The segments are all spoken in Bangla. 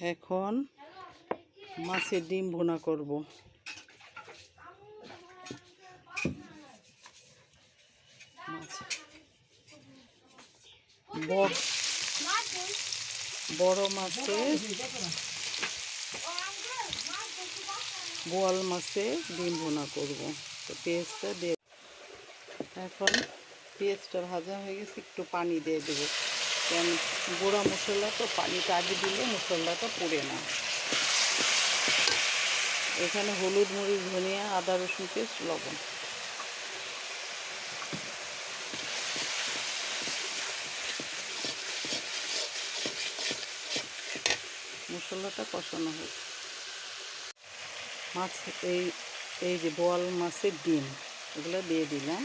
এখন মাছের ডিম ভুনা করব। বড় মাছে বোয়াল মাছে ডিম ভুনা করব। তো পেঁয়াজটা দিয়ে এখন পেঁয়াজটা ভাজা হয়ে গেছে, একটু পানি দিয়ে দেবো। কারণ গুঁড়া মশলা তো পানিটা আগে দিলে মশলাটা পড়ে না। এখানে হলুদ, মরিচ, ধনিয়া, আদা, রসুন, পেস্ট, লবণ। মশলাটা কষানো হোক। মাছ, এই এই যে বোয়াল মাছের ডিম, এগুলো দিয়ে দিলাম।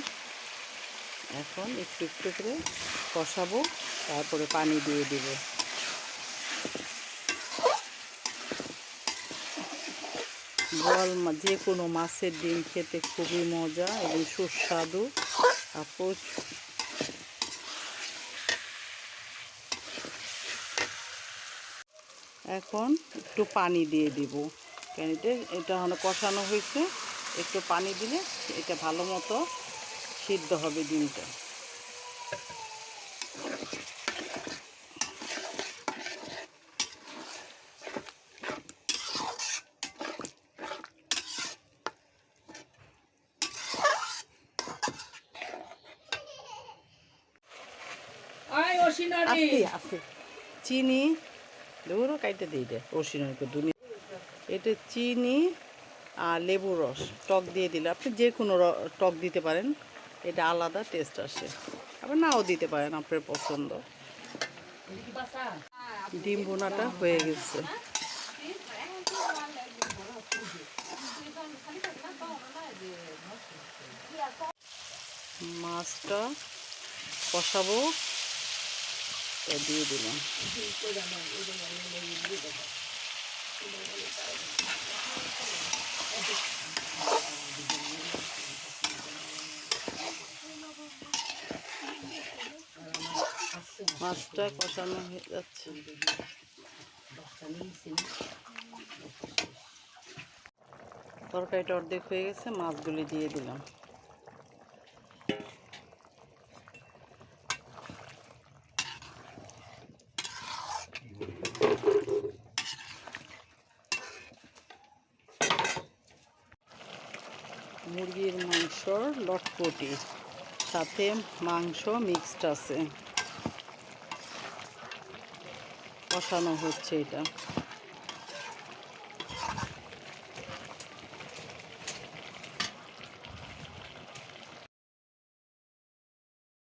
এখন একটু একটু করে কষাবো, তারপরে পানি দিয়ে দিব। মা- যে কোনো মাছের ডিম খেতে খুবই মজা এবং সুস্বাদু। আর প্রচুর এখন একটু পানি দিয়ে দিব। কেন এটা এটা কষানো হয়েছে, একটু পানি দিলে এটা ভালো মতো সিদ্ধ হবে ডিমটা। চিনি লেবুরও কাইটে দিই রে রসিনকে দুনি এটা চিনি আর লেবু রস টক দিয়ে দিলে। আপনি যে কোনো টক দিতে পারেন। এটা আলাদা টেস্ট আসে। আবার নাও দিতে পারেন আপনার পছন্দ। ডিম বোনাটা হয়ে গেছে। মাছটা কষাবো। দিয়ে দিলাম। মাছটা কষানো হয়ে যাচ্ছে। তরকারিটা অর্ধেক হয়ে গেছে, মাছগুলি দিয়ে দিলাম। মুরগির মাংস লটপটি, সাথে মাংস মিক্সড আছে। কষানো হচ্ছে এটা।